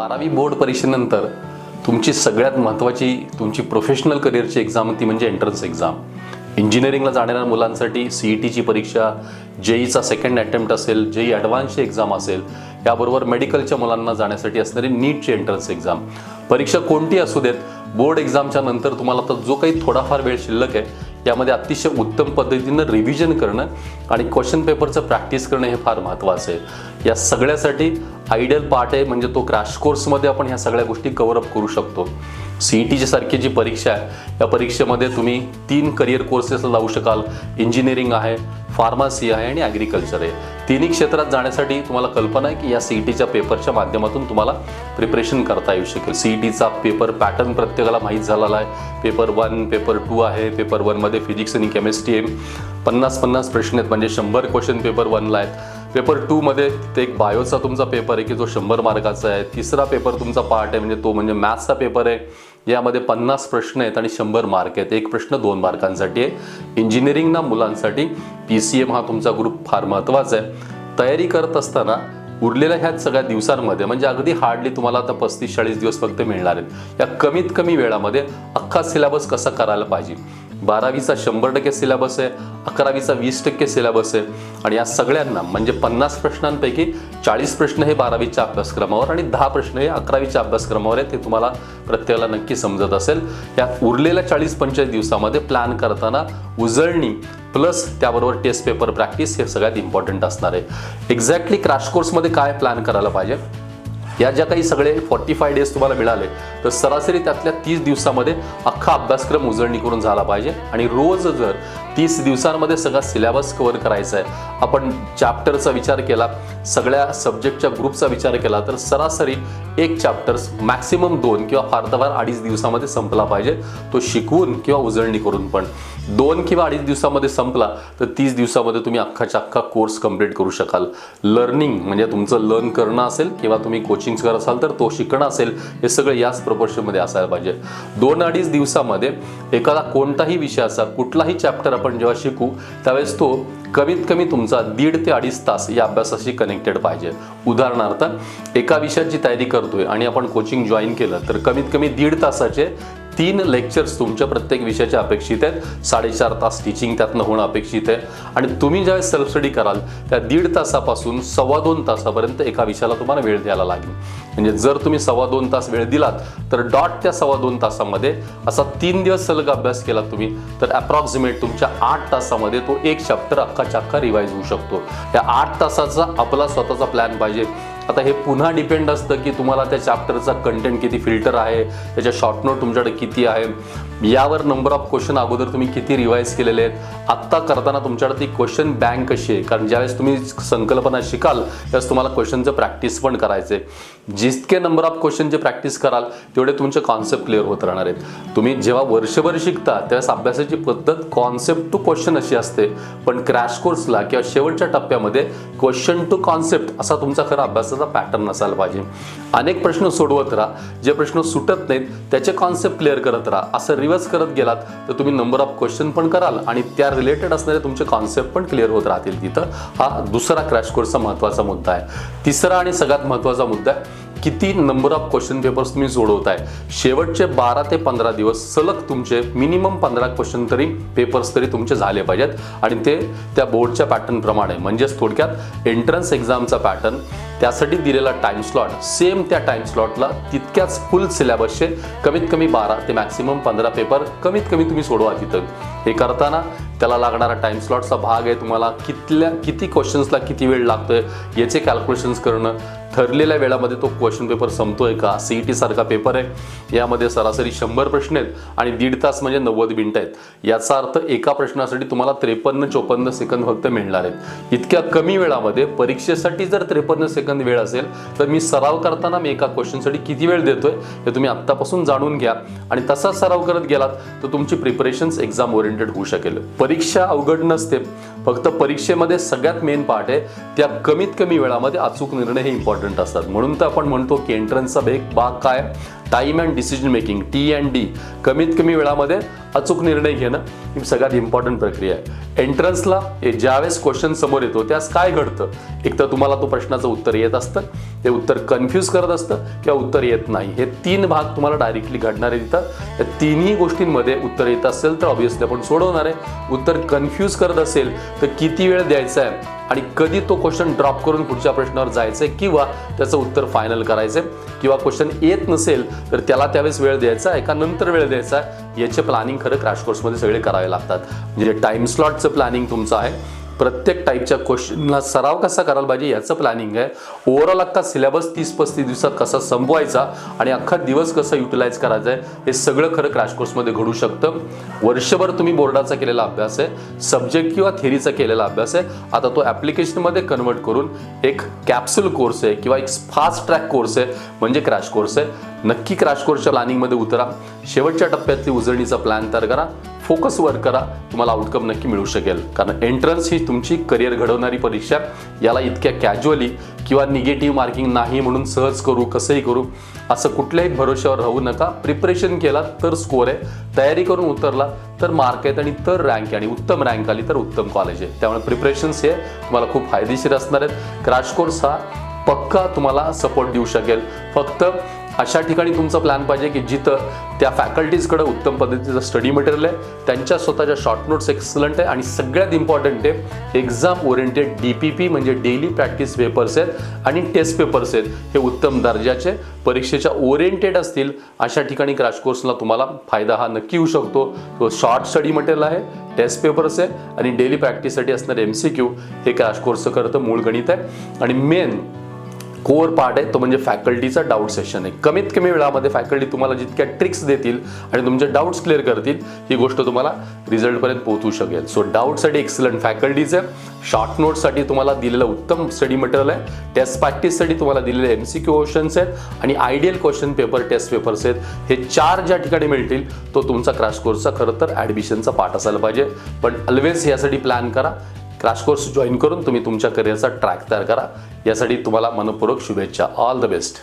बारावी बोर्ड परीक्षेनंतर तुमची सगळ्यात महत्त्वाची तुमची प्रोफेशनल करिअरची एक्झाम ती म्हणजे एंट्रन्स एक्झाम इंजिनिअरिंगला जाणाऱ्या मुलांसाठी सी ई टीची परीक्षा जेईचा सेकंड अटेम्प्ट असेल जेई ॲडव्हान्सची एक्झाम असेल याबरोबर मेडिकलच्या मुलांना जाण्यासाठी असणारी नीटची एंट्रन्स एक्झाम परीक्षा कोणती असू देत? बोर्ड एक्झामच्या नंतर तुम्हाला आता जो काही थोडाफार वेळ शिल्लक आहे यामध्ये अतिशय उत्तम पद्धतीनं रिव्हिजन करणं आणि क्वेश्चन पेपरचं प्रॅक्टिस करणं हे फार महत्त्वाचं आहे. या सगळ्यासाठी आयडियल पार्ट आहे म्हणजे तो क्रॅश कोर्समध्ये आपण ह्या सगळ्या गोष्टी कव्हरअप करू शकतो. सी ई टीची सारखी जी परीक्षा आहे या परीक्षेमध्ये तुम्ही तीन करिअर कोर्सेस लावू शकाल. इंजिनिअरिंग आहे फार्मसी आहे आणि ॲग्रिकल्चर आहे. तिन्ही क्षेत्रात जाण्यासाठी तुम्हाला कल्पना आहे की या सी ई टीच्या पेपरच्या माध्यमातून तुम्हाला प्रिपरेशन करता येऊ शकेल. सी ई टीचा पेपर पॅटर्न प्रत्येकाला माहीत झालेला आहे. पेपर वन पेपर टू आहे. पेपर वनमध्ये फिजिक्स आणि केमिस्ट्री आहे. पन्नास पन्नास प्रश्न आहेत म्हणजे शंभर क्वेश्चन पेपर वनला आहेत. पेपर टूमध्ये ते एक बायोचा तुमचा पेपर आहे की जो शंभर मार्काचा आहे. तिसरा पेपर तुमचा पार्ट आहे म्हणजे तो म्हणजे मॅथ्सचा पेपर आहे. यामध्ये पन्नास प्रश्न आहेत आणि शंभर मार्क आहेत. एक प्रश्न दोन मार्कांसाठी आहे. इंजिनिअरिंगना मुलांसाठी पी सी एम हा तुमचा ग्रुप फार महत्त्वाचा आहे. तयारी करत असताना उरलेल्या ह्या सगळ्या दिवसांमध्ये म्हणजे अगदी हार्डली तुम्हाला आता पस्तीस चाळीस दिवस फक्त मिळणार आहेत. या कमीत कमी वेळामध्ये अख्खा सिलेबस कसा करायला पाहिजे? बारावीचा शंभर टक्के सिलेबस आहे अकरावीचा वीस टक्के सिलेबस आहे. आणि या सगळ्यांना म्हणजे पन्नास प्रश्नांपैकी चाळीस प्रश्न हे बारावीच्या अभ्यासक्रमावर आणि दहा प्रश्न हे अकरावीच्या अभ्यासक्रमावर आहेत ते तुम्हाला प्रत्येकाला नक्की समजत असेल. या उरलेल्या चाळीस पंचेचाळीस दिवसामध्ये प्लॅन करताना उजळणी प्लस त्याबरोबर टेस्ट पेपर प्रॅक्टिस हे सगळ्यात इम्पॉर्टंट असणार आहे. एक्झॅक्टली क्रॅश कोर्समध्ये काय प्लॅन करायला पाहिजे? या ज्या काही सगळे फॉर्टी फाय डेज तुम्हाला मिळाले तर सरासरी त्यातल्या तीस दिवसामध्ये अख्खा अभ्यासक्रम उजळणी करून झाला पाहिजे. आणि रोज जर तीस दिवसांमध्ये सगळा सिलेबस कव्हर करायचा आहे आपण चॅप्टरचा विचार केला सगळ्या सब्जेक्टच्या ग्रुपचा विचार केला तर सरासरी एक चॅप्टर्स मॅक्सिमम दोन किंवा फार तर फार अडीच दिवसामध्ये संपला पाहिजे. तो शिकवून किंवा उजळणी करून पण. दोन किंवा अडीच दिवसामध्ये संपला तर तीस दिवसामध्ये तुम्ही अख्खाच्या अख्खा कोर्स कंप्लीट करू शकाल. लर्निंग म्हणजे तुमचं लर्न करणं असेल किंवा तुम्ही कोचिंग करत असाल तर तो शिकणं असेल हे सगळं याच प्रपोर्शनमध्ये असायला पाहिजे. दोन अडीच दिवसामध्ये एखादा कोणताही विषयाचा कुठलाही चॅप्टर आपण जेव्हा शिकू त्यावेळेस तो कमीत कमी तुमचा दीड ते अडीच तास या अभ्यासाशी कनेक्टेड पाहिजे. उदाहरणार्थ एका विषयाची तयारी करतोय आणि आपण कोचिंग जॉईन केलं तर कमीत कमी दीड तासाचे तीन लेक्चर्स तुमच्या प्रत्येक विषयाचे अपेक्षित आहेत. साडेचार तास टीचिंग त्यातनं होणं अपेक्षित आहे. आणि तुम्ही ज्यावेळेस सेल्फ स्टडी कराल त्या दीड तासापासून सव्वा दोन तासापर्यंत एका विषयाला तुम्हाला वेळ द्यायला लागेल. म्हणजे जर तुम्ही सव्वा दोन तास वेळ दिलात तर डॉट त्या सव्वा दोन तासामध्ये असा तीन दिवस सलग अभ्यास केला तुम्ही तर अप्रॉक्सिमेट तुमच्या आठ तासामध्ये तो एक चॅप्टर अख्खा चक्का रिवाईज होऊ शकतो. त्या आठ तासाचा आपला स्वतःचा प्लॅन पाहिजे. आता हे पुन्हा डिपेंड असतं की तुम्हाला त्या चॅप्टरचा कंटेंट किती फिल्टर आहे त्याच्या शॉर्ट नोट तुमच्याकडे किती आहे. यावर नंबर ऑफ क्वेश्चन अगोदर तुम्ही किती रिवाईज केलेले आहेत? आत्ता करताना तुमच्याकडे ती क्वेश्चन बँक कशी आहे? कारण ज्यावेळेस तुम्ही संकल्पना शिकाल त्यावेळेस तुम्हाला क्वेश्चनचं प्रॅक्टिस पण करायचं आहे जितके नंबर ऑफ क्वेश्चनचे प्रॅक्टिस कराल तेवढे तुमचे कॉन्सेप्ट क्लिअर होत राहणार आहेत. तुम्ही जेव्हा वर्षभर शिकता त्यावेळेस अभ्यासाची पद्धत कॉन्सेप्ट टू क्वेश्चन अशी असते. पण क्रॅश कोर्सला किंवा शेवटच्या टप्प्यामध्ये क्वेश्चन टू कॉन्सेप्ट असा तुमचा खरा अभ्यासाचा पॅटर्न असायला पाहिजे. अनेक प्रश्न सोडवत राहा. जे प्रश्न सुटत नाहीत त्याचे कॉन्सेप्ट क्लिअर करत राहा. असं रिव्हर्स करत गेलात तर तुम्ही नंबर ऑफ क्वेश्चन पण कराल आणि त्या रिलेटेड असणारे तुमचे कॉन्सेप्ट पण क्लिअर होत राहतील. तिथं हा दुसरा क्रॅश कोर्सचा महत्त्वाचा मुद्दा आहे. तिसरा आणि सगळ्यात महत्त्वाचा मुद्दा आहे किती नंबर ऑफ क्वेश्चन पेपर्स तुम्ही सोडवताय? शेवटचे बारा ते पंधरा दिवस सलग तुमचे मिनिमम पंधरा क्वेश्चन तरी पेपर्स तरी तुमचे झाले पाहिजेत. आणि ते त्या बोर्डच्या पॅटर्नप्रमाणे म्हणजेच थोडक्यात एंट्रन्स एक्झामचा पॅटर्न त्यासाठी दिलेला टाइम स्लॉट सेम त्या टाइम स्लॉटला तितक्याच फुल सिलेबसचे कमीत कमी बारा ते मॅक्सिमम पंधरा पेपर कमीत कमी तुम्ही सोडवा तिथं. हे करताना त्याला लागणारा टाइम स्लॉटचा भाग आहे तुम्हाला कितल्या किती क्वेश्चन्सला किती वेळ लागतोय याचे कॅल्क्युलेशन्स करणं ठरलेल्या वेळामध्ये तो क्वेश्चन पेपर संपतोय का? सी ई टी सारखा पेपर आहे. यामध्ये सरासरी शंभर प्रश्न आहेत आणि दीड तास म्हणजे नव्वद मिनिटं आहेत. याचा अर्थ एका प्रश्नासाठी तुम्हाला त्रेपन्न चोपन्न सेकंद फक्त मिळणार आहेत. इतक्या कमी वेळामध्ये परीक्षेसाठी जर त्रेपन्न सेकंद वेळ असेल तर मी सराव करताना मी एका क्वेश्चनसाठी किती वेळ देतोय हे तुम्ही आत्तापासून जाणून घ्या. आणि तसाच सराव करत गेलात तर तुमची प्रिपरेशन्स एक्झाम ओरिएंटेड होऊ शकेल. परीक्षा अवघड नसते. फक्त परीक्षेमध्ये सगळ्यात मेन पार्ट आहे. त्या कमीत कमी वेळामध्ये अचूक निर्णय हे इम्पॉर्टंट असतात. म्हणून तर आपण म्हणतो की एंट्रन्सचा बेग भाग काय? Time and decision making T and D कमीत कमी वेळामध्ये अचूक निर्णय घेणं ही सगळ्यात इम्पॉर्टंट प्रक्रिया आहे. एंट्रन्सला ज्यावेळेस क्वेश्चन समोर येतो त्यास काय घडतं? एक तर तुम्हाला तो प्रश्नाचं उत्तर येत असतं ते उत्तर कन्फ्यूज करत असतं किंवा उत्तर येत नाही. हे तीन भाग तुम्हाला डायरेक्टली घडणारे आहे या तिन्ही गोष्टींमध्ये उत्तर येत असेल तर ऑब्व्हियसली आपण सोडवणार आहे. उत्तर कन्फ्यूज करत असेल तर किती वेळ द्यायचा आहे आणि कधी तो क्वेश्चन ड्रॉप करून पुढच्या प्रश्नावर जायचं आहे किंवा त्याचं उत्तर फायनल करायचं आहे किंवा क्वेश्चन येत नसेल तर त्याला त्यावेळेस वेळ द्यायचा आहे का नंतर वेळ द्यायचा. आहे याचे प्लॅनिंग खरं क्रॅश कोर्समध्ये सगळे करावे लागतात. म्हणजे टाइम स्लॉटचं प्लॅनिंग तुमचं आहे. प्रत्येक टाईपच्या क्वेश्चनला सराव कसा करायला पाहिजे याचं प्लॅनिंग आहे. ओव्हरऑल अख्खा सिलेबस तीस पस्तीस दिवसात कसा संपवायचा आणि अख्खा दिवस कसा युटिलाइज करायचा आहे हे सगळं खरं क्रॅश कोर्समध्ये घडू शकतं. वर्षभर तुम्ही बोर्डाचा केलेला अभ्यास आहे सब्जेक्ट किंवा थेरीचा केलेला अभ्यास आहे. आता तो ॲप्लिकेशनमध्ये कन्वर्ट करून एक कॅप्सूल कोर्स आहे किंवा एक फास्ट ट्रॅक कोर्स आहे म्हणजे क्रॅश कोर्स आहे. नक्की क्रॅश कोर्सच्या प्लॅनिंगमध्ये उतरा. शेवटच्या टप्प्यातली उजळणीचा प्लॅन तयार करा. फोकस वर्क करा तुम्हाला आउटकम नक्की मिळू शकेल. कारण एंट्रन्स ही तुमची करिअर घडवणारी परीक्षा. याला इतक्या कॅज्युअली किंवा निगेटिव्ह मार्किंग नाही म्हणून सहज करू कसंही करू असं कुठल्याही भरोश्यावर राहू नका. प्रिपरेशन केला तर स्कोर आहे. तयारी करून उतरला तर मार्क आहेत आणि तर रँक आहे. आणि उत्तम रँक आली तर उत्तम कॉलेज आहे. त्यामुळे प्रिपरेशन्स हे तुम्हाला खूप फायदेशीर असणार आहेत. क्रॅश कोर्स हा पक्का तुम्हाला सपोर्ट देऊ शकेल. फक्त अशा ठिकाणी तुमचा प्लॅन पाहिजे की जिथं त्या फॅकल्टीजकडे उत्तम पद्धतीचं स्टडी मटेरियल आहे त्यांच्या स्वतःच्या शॉर्ट नोट्स एक्सलंट आहे आणि सगळ्यात इम्पॉर्टंट आहे exam oriented D P P म्हणजे डेली प्रॅक्टिस पेपर्स आहेत आणि टेस्ट पेपर्स आहेत. हे उत्तम दर्जाचे परीक्षेच्या ओरिएंटेड असतील अशा ठिकाणी क्रॅश कोर्सला तुम्हाला फायदा हा नक्की होऊ शकतो. तो शॉर्ट स्टडी मटेरियल आहे टेस्ट पेपर्स आहे आणि डेली प्रॅक्टिससाठी असणारे एम सी क्यू हे क्रॅश कोर्सचं करतं मूळ गणित आहे. आणि मेन कोअर पार्ट आहे तो म्हणजे फॅकल्टीचा डाऊट सेशन आहे. कमीत कमी वेळामध्ये फॅकल्टी तुम्हाला जितक्या ट्रिक्स देतील आणि तुमचे डाऊट्स क्लिअर करतील ही गोष्ट तुम्हाला रिझल्टपर्यंत पोहोचू शकेल. सो डाऊटसाठी एक्सलंट फॅकल्टीज आहे. शॉर्ट नोट्ससाठी तुम्हाला दिलेलं उत्तम स्टडी मटेरियल आहे. टेस्ट प्रॅक्टिससाठी तुम्हाला दिलेले एम सी क्यू क्वेश्चन्स आहेत. आणि ideal question paper test papers आहेत. हे चार ज्या ठिकाणी मिळतील तो तुमचा क्रॅश कोर्सचा खरं तर ॲडमिशनचा पाठ असायला पाहिजे. पण ऑलवेज यासाठी प्लॅन करा. क्रॅश कोर्स जॉईन करून तुम्ही तुमच्या करिअरचा ट्रॅक तयार करा. यासाठी तुम्हाला मनपूर्वक शुभेच्छा. All the best